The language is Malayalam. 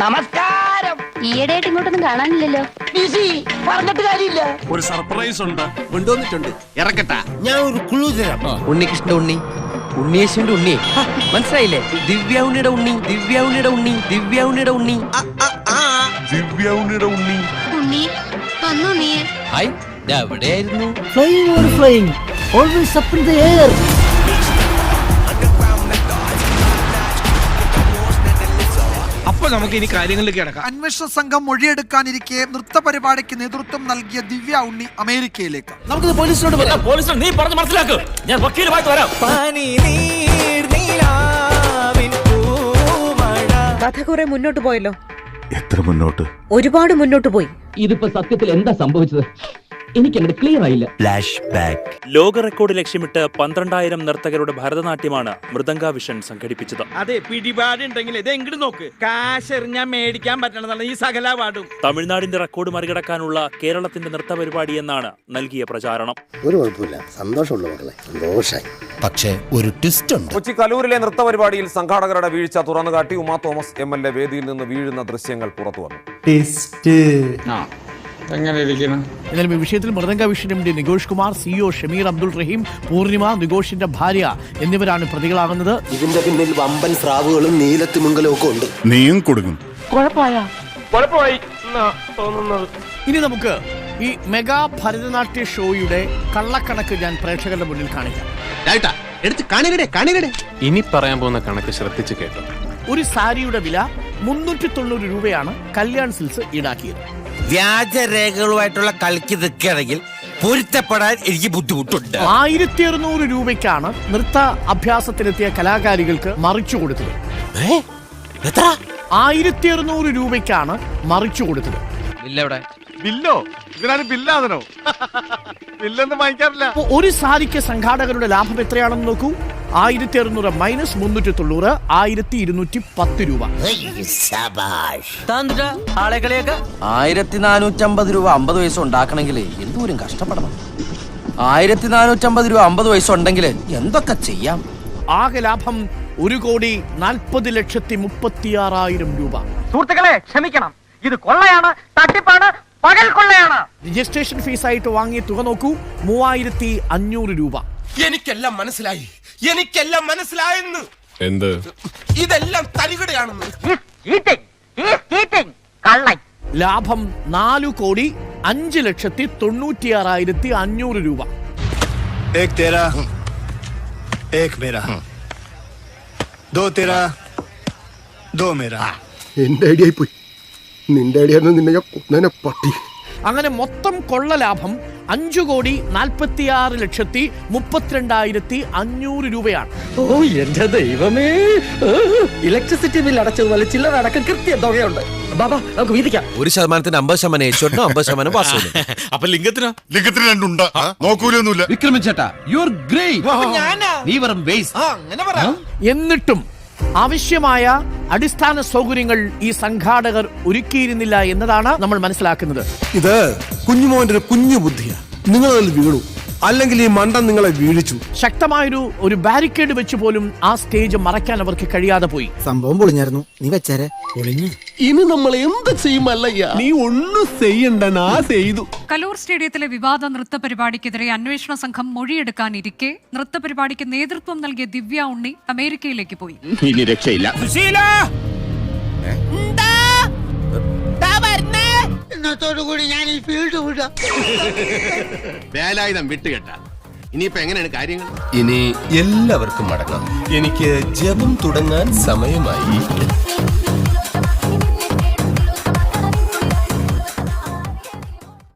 നമസ്കാരം. ഈയിടെയായിട്ട് ഇങ്ങോട്ടൊന്നും കാണാനില്ലല്ലോ. ബിസി പറഞ്ഞിട്ട് കാര്യമില്ല. ഒരു സർപ്രൈസ് ഉണ്ട്. കൊണ്ടുവന്നിട്ടുണ്ട്. ഇറക്കട്ടാ. ഞാൻ ഒരു കുളു തരാം. ഉണ്ണികൃഷ്ണന്റെ ഉണ്ണി. ഉണ്ണിയേശുവിന്റെ ഉണ്ണി. മനസ്സിലായില്ലേ? ദിവ്യ ഉണ്ണിയുടെ ഉണ്ണി ദിവ്യ ഉണ്ണിയുടെ ഉണ്ണി. ദിവ്യ ഉണ്ണിയുടെ ഉണ്ണി ദിവ്യ ഉണ്ണിയുടെ ഉണ്ണി. ഉണ്ണി വന്നു നീ ഹായ് എവിടെയായിരുന്നു? Flying fly flying, always up in the air. നമുക്ക് ഇനി കാര്യങ്ങളിലേക്ക് കിടക്കാം. അന്വേഷണ സംഘം മൊഴിയെടുക്കാനിരിക്കെ നൃത്ത പരിപാടിക്ക് നേതൃത്വം നൽകിയ ദിവ്യ ഉണ്ണി അമേരിക്കയിലേക്ക്. നമുക്ക് പോലീസിനോട് പറയാം പോലീസിനെ നീ പറഞ്ഞ് മനസ്സിലാക്ക്. ഞാൻ വക്കീലുമായിട്ട് വരാം. കഥ കുറെ മുന്നോട്ട് പോയല്ലോ. എത്ര മുന്നോട്ട്? ഒരുപാട് മുന്നോട്ട് പോയി. ഇതിപ്പോ സത്യത്തിൽ എന്താ സംഭവിച്ചത്? എനിക്ക് അങ്ങോട്ട് ക്ലിയർ ആയില്ല ലോക റെക്കോർഡ് ലക്ഷ്യമിട്ട് പന്ത്രണ്ടായിരം നർത്തകരുടെ ഭരതനാട്യമാണ് മൃദംഗ വിഷൻ സംഘടിപ്പിച്ചത്. അതെ പിടിപാടുണ്ടെങ്കിൽ ഇത് എങ്ങോട്ട് നോക്ക്. കാശ് എറിഞ്ഞാൽ മേടിക്കാൻ പറ്റണതാണ് ഈ സകല പാടും. തമിഴ്നാടിന്റെ റെക്കോർഡ് മറികടക്കാനുള്ള കേരളത്തിന്റെ നൃത്ത പരിപാടി എന്നാണ് നൽകിയ പ്രചാരണം. ഒരു കുഴപ്പമില്ല. സന്തോഷമുള്ള മക്കളെ. സന്തോഷായി. പക്ഷേ ഒരു ട്വിസ്റ്റ് ഉണ്ട്. കൊച്ചി കലൂരിലെ നൃത്ത പരിപാടിയിൽ സംഘാടകരുടെ വീഴ്ച തുറന്നുകാട്ടി Uma Thomas M L A വേദിയിൽ നിന്ന് വീഴുന്ന ദൃശ്യങ്ങൾ പുറത്തു വന്നു എന്നാലും ഈ വിഷയത്തിൽ Mridanga Vision M D Nikosh Kumar CEO Shameer Abdul Rahim Poornima നികോഷിന്റെ ഭാര്യ എന്നിവരാണ് പ്രതികളാകുന്നത്. ഇതിന്റെ പിന്നിൽ വമ്പൻ സ്രാവുകളും നീലത്തിമിങ്കലും ഒക്കെ ഉണ്ട്. നീയും കൊടുക്കും. ഇനി നമുക്ക് ഈ മെഗാ ഭരതനാട്യ ഷോയുടെ കള്ളക്കണക്ക് ഞാൻ പ്രേക്ഷകരുടെ മുന്നിൽ കാണിക്കാം. എടുത്ത് കാണികടെ കാണികടെ ഇനി പറയാൻ പോകുന്ന കണക്ക് ശ്രദ്ധിച്ചു കേട്ടോ. ഒരു സാരിയുടെ വില മുന്നൂറ്റി തൊണ്ണൂറ് രൂപയാണ് കല്യാൺ സിൽസ് ഈടാക്കിയത്. വ്യാജരേഖകളുമായിട്ടുള്ള കളിക്ക് നിൽക്കുകയാണെങ്കിൽ പൊരുത്തപ്പെടാൻ എനിക്ക് ബുദ്ധിമുട്ടുണ്ട്. ആയിരത്തി അറുന്നൂറ് രൂപയ്ക്കാണ് നൃത്ത അഭ്യാസത്തിനെത്തിയ കലാകാരികൾക്ക് മറിച്ചു കൊടുത്തത്. എത്ര? ആയിരത്തി അറുന്നൂറ് രൂപയ്ക്കാണ് മറിച്ചു കൊടുത്തത്. ഇല്ലവിടെ ബില്ലോ? ഇതിനാണ് ബില്ലാതനോ? ബില്ലൊന്നും വാങ്ങിക്കാറില്ല. അപ്പൊ ഒരു സാരിക്ക് സംഘാടകരുടെ ലാഭം എത്രയാണെന്ന് നോക്കൂ? ആയിരത്തി അറുന്നൂറ് മൈനസ് മുന്നൂറ്റി തൊണ്ണൂറ് ആയിരത്തി ഇരുന്നൂറ്റി പത്ത് രൂപ. ആയിരത്തി നാനൂറ്റി നാനൂറ്റമ്പത് രൂപ അമ്പത് വയസ്സ് ഉണ്ടാക്കണമെങ്കിൽ എന്തോരം കഷ്ടപ്പെടണം. ആയിരത്തി നാനൂറ്റമ്പത് രൂപ അമ്പത് വയസ്സ് ഉണ്ടെങ്കിൽ എന്തൊക്കെ ചെയ്യാം? ആകെ ലാഭം ഒരു കോടി നാൽപ്പത് ലക്ഷത്തി മുപ്പത്തി ആറായിരം രൂപ. സുഹൃത്തുക്കളെ ക്ഷമിക്കണം. ഇത് കൊള്ളയാണ് തട്ടിപ്പാണ് പകൽ കൊള്ളയാണ്. രജിസ്ട്രേഷൻ ഫീസായിട്ട് വാങ്ങിയ തുക നോക്കൂ മൂവായിരത്തി അഞ്ഞൂറ് രൂപ. എനിക്കെല്ലാം മനസ്സിലായി. എനിക്കെല്ലാം മനസ്സിലായെന്ന് എന്ത് ഇതെല്ലാം തരികടയാണെന്ന് കള്ളൻ ലാഭം നാലു കോടി അഞ്ച് ലക്ഷത്തി തൊണ്ണൂറ്റിയാറായിരത്തി അഞ്ഞൂറ് രൂപ एक तेरा एक मेरा दो तेरा दो मेरा എന്റെ ഐഡിയ പോയി നിന്റെ ഐഡിയ നിന്നെ ഞാൻ കൊന്നേനെ പട്ടി അങ്ങനെ മൊത്തം കൊള്ള ലാഭം അഞ്ചു കോടി നാൽപ്പത്തിയാറ് ലക്ഷത്തി മുപ്പത്തിരണ്ടായിരത്തി അഞ്ഞൂറ് രൂപയാണ്. ഓ എന്റെ ദൈവമേ. ഇലക്ട്രിസിറ്റി ബിൽ അടച്ചത് പോലെ ചില്ലറ അടക്കം കൃത്യ തുകയുണ്ട്. ബാബാ നമുക്ക് വീതിക്കാം. ഒരു ശതമാനത്തിന് അമ്പത് ശതമാനം യേശോട്ടിനും അമ്പത് ശതമാനം വാസുവിനും അപ്പൊ ലിംഗത്തിനോ? ലിംഗത്തിന് രണ്ടുണ്ട്. നോക്കൂലൊന്നുമില്ല. വിക്രമൻ ചേട്ടാ യു ആർ ഗ്രേറ്റ് നീ വെറും വേസ്റ്റ് എന്നിട്ടും ആവശ്യമായ അടിസ്ഥാന സൗകര്യങ്ങൾ ഈ സംഘാടകർ ഒരുക്കിയിരുന്നില്ല എന്നതാണ് നമ്മൾ മനസ്സിലാക്കുന്നത്. ഇത് കുഞ്ഞുമോന്റെ ഒരു കുഞ്ഞു ബുദ്ധിയാണ് നിങ്ങൾ അതിൽ വീണു. അല്ലെങ്കിൽ ഈ മണ്ടൻ നിങ്ങളെ വീഴിച്ചു. ശക്തമായൊരു ഒരു ബാരിക്കേഡ് വെച്ച് പോലും ആ സ്റ്റേജ് മറയ്ക്കാൻ അവർക്ക് കഴിയാതെ പോയി. സംഭവം പൊളിഞ്ഞായിരുന്നു. നീ വെച്ചേരെ. പൊളിഞ്ഞു. ഇനി നമ്മൾ എന്ത് ചെയ്യുമല്ലയ്യ നീ ഒന്നും ചെയ്യണ്ട നാ ചെയ്തു. കലൂർ സ്റ്റേഡിയത്തിലെ വിവാദ നൃത്ത പരിപാടിക്കെതിരെ അന്വേഷണ സംഘം മൊഴിയെടുക്കാനിരിക്കെ നൃത്ത പരിപാടിക്ക് നേതൃത്വം നൽകിയ ദിവ്യ ഉണ്ണി അമേരിക്കയിലേക്ക് പോയി. ഇനി രക്ഷയില്ല. കൂടി ഞാൻ ഈ ഫീൽഡ് വിടാം. വേലായുധം വിട്ടുകെട്ട. ഇനിയിപ്പോ എങ്ങനെയാണ് കാര്യങ്ങൾ? ഇനി എല്ലാവർക്കും മടങ്ങാം. എനിക്ക് ജപം തുടങ്ങാൻ സമയമായി.